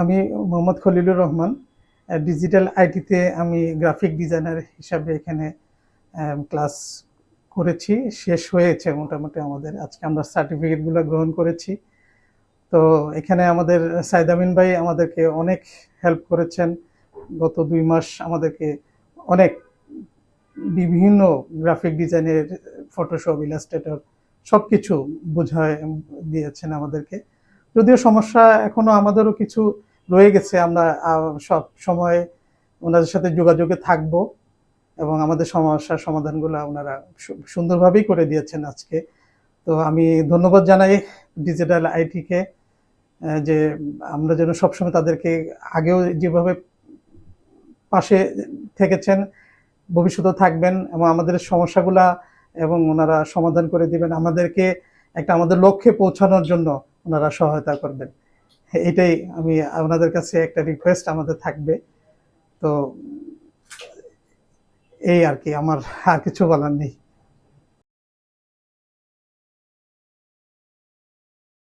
আমি মোহাম্মদ খলিলুর রহমান ডিজিটাল আইটিতে আমি গ্রাফিক ডিজাইনার হিসাবে এখানে ক্লাস করেছি। শেষ হয়েছে মোটামুটি আমাদের। আজকে আমরা সার্টিফিকেটগুলো গ্রহণ করেছি। তো এখানে আমাদের, সাইদ আমিন ভাই আমাদেরকে অনেক হেল্প করেছেন। গত দুই মাস আমাদেরকে অনেক বিভিন্ন গ্রাফিক ডিজাইনের ফটোশপ ইলাস্ট্রেটর সব কিছু বোঝায় দিয়েছেন আমাদেরকে। যদিও সমস্যা এখনও আমাদেরও কিছু রয়ে গেছে, আমরা সব সময় ওনাদের সাথে যোগাযোগে থাকব এবং আমাদের সমস্যার সমাধানগুলো ওনারা সুন্দরভাবেই করে দিয়েছেন আজকে। তো আমি ধন্যবাদ জানাই ডিজিটাল আইটিকে যে আমরা যেন সবসময় তাদেরকে আগেও যেভাবে পাশে থেকেছেন, ভবিষ্যতেও থাকবেন এবং আমাদের সমস্যাগুলা এবং ওনারা সমাধান করে দিবেন। আমাদেরকে একটা আমাদের লক্ষ্যে পৌঁছানোর জন্য ওনারা সহায়তা করবেন। এটাই আমি আপনাদের কাছে একটা রিকোয়েস্ট আমাদের থাকবে। তো এই আর কি, আমার আর কিছু বলার নেই।